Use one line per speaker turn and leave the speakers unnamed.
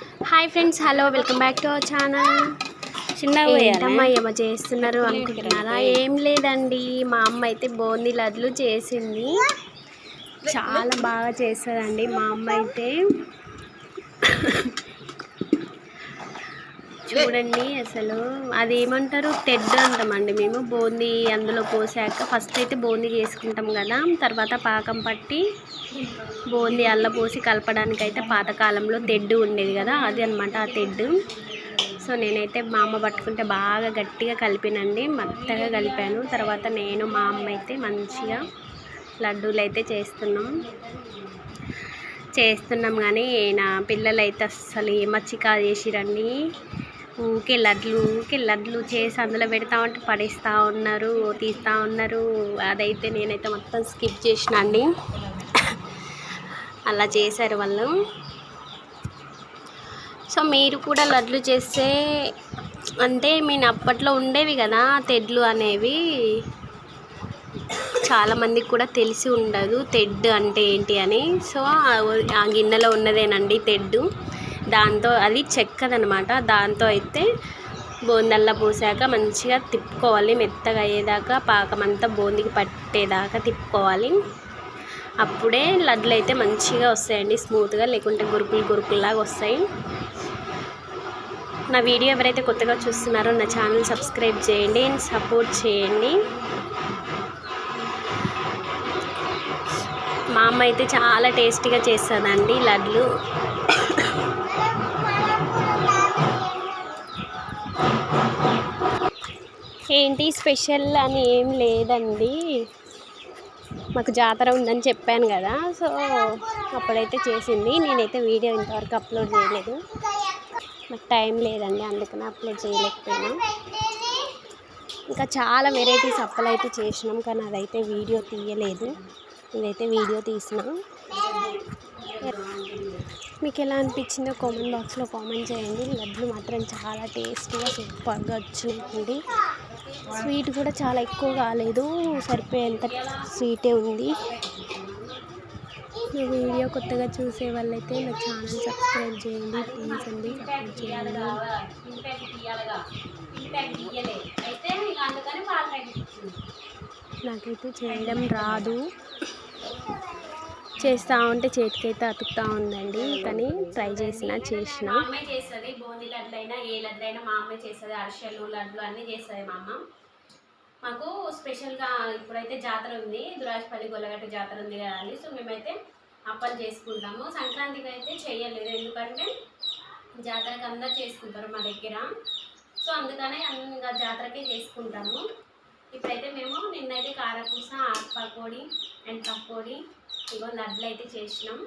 Hi friends hello welcome back to our channel
చిన్నగా
ఏంటమ్మా ఏమో చేస్తున్నారు అనుకుంటున్నారా? ఏం లేదండి మా అమ్మ అయితే బోందీ లడ్లు చేసింది. చాలా బాగా చేస్తుందండి మా అమ్మ అయితే. చూడండి అసలు అది ఏమంటారు తెడ్డు అంటామండి మేము. బూందీ అందులో పోసాక ఫస్ట్ అయితే బూందీ చేసుకుంటాం కదా. తర్వాత పాకం పట్టి బూందీ అల్ల పోసి కలపడానికి అయితే పాతకాలంలో తెడ్డు ఉండేది కదా అది అనమాట ఆ తెడ్డు. సో నేనైతే మా అమ్మ పట్టుకుంటే బాగా గట్టిగా కలిపినండి. మెత్తగా కలిపాను. తర్వాత నేను మా అమ్మ అయితే మంచిగా లడ్డూలు అయితే చేస్తున్నాం. చేస్తున్నాం కానీ నా పిల్లలు అయితే అస్సలు ఏమచ్చికా చేసిరండి. ఊకే లడ్లు ఊకే లడ్లు చేసి అందులో పెడతా ఉంటే పడేస్తూ ఉన్నారు తీస్తూ ఉన్నారు. అదైతే నేనైతే మొత్తం స్కిప్ చేసిన అండి. అలా చేశారు వాళ్ళు. సో మీరు కూడా లడ్లు చేస్తే అంటే నేను అప్పట్లో ఉండేవి కదా తెడ్లు అనేవి. చాలా మందికి కూడా తెలిసి ఉండదు తెడ్డు అంటే ఏంటి అని. సో ఆ గిన్నెలో ఉన్నదేనండి తెడ్డు. దాంతో అది చెక్కదనమాట దాంతో అయితే బోందల్లా పోసాక మంచిగా తిప్పుకోవాలి. మెత్తగా అయ్యేదాకా పాకం అంతా బోందికి పట్టేదాకా తిప్పుకోవాలి. అప్పుడే లడ్లు అయితే మంచిగా వస్తాయండి స్మూత్గా లేకుంటే గురుకులు గురుకుల్లాగా వస్తాయి. నా వీడియో ఎవరైతే కొత్తగా చూస్తున్నారో నా ఛానల్ సబ్స్క్రైబ్ చేయండి అండ్ సపోర్ట్ చేయండి. మా అమ్మ అయితే చాలా టేస్టీగా చేస్తుందండి లడ్లు. ఏంటి స్పెషల్ అని ఏం లేదండి. మాకు జాతర ఉందని చెప్పాను కదా సో అప్పుడైతే చేసింది. నేనైతే వీడియో ఇంతవరకు అప్లోడ్ చేయలేదు. నాకు టైం లేదండి అందుకని అప్లోడ్ చేయలేకపోయినా. ఇంకా చాలా వెరైటీస్ అప్పలు అయితే చేసినాం కానీ అదైతే వీడియో తీయలేదు. ఇదైతే వీడియో తీసిన. మీకు ఎలా అనిపించిందో కామెంట్ బాక్స్లో కామెంట్ చేయండి. లడ్లు మాత్రం చాలా టేస్టీగా సూపర్గా వచ్చినాయండి. స్వీట్ కూడా చాలా ఎక్కువ కాలేదు సరిపోయేంత స్వీటే ఉంది. ఈ వీడియో కొత్తగా చూసే వాళ్ళైతే నా ఛానల్ సబ్స్క్రైబ్ చేయండి ప్లీజ్ అండి సపోర్ట్ చేయండి. నాకైతే చేయడం రాదు. చేస్తూ ఉంటే చేతికైతే అతుకుతూ ఉందండి. కానీ ట్రై చేసిన చేసిన.
మా అమ్మే చేస్తుంది బోంది లడ్లైనా ఏ లడ్లైనా మా అమ్మే చేస్తుంది అరిసెలు లడ్లు అన్నీ చేస్తుంది మా అమ్మ. మాకు స్పెషల్గా ఇప్పుడైతే జాతర ఉంది దురాజపల్లి గొల్లగట్ట జాతర ఉంది కదా సో మేమైతే అప్పలు చేసుకుంటాము. సంక్రాంతికి అయితే చేయలేదు ఎందుకంటే జాతరకి అందరు చేసుకుంటారు మా దగ్గర. సో అందుకనే ఇంకా జాతరకే చేసుకుంటాము. ఇప్పుడైతే మేము నిన్నైతే కారపూస ఆకుపకోడి అండ్ పకోడి ఇగో లడ్లు అయితే చేసినాం.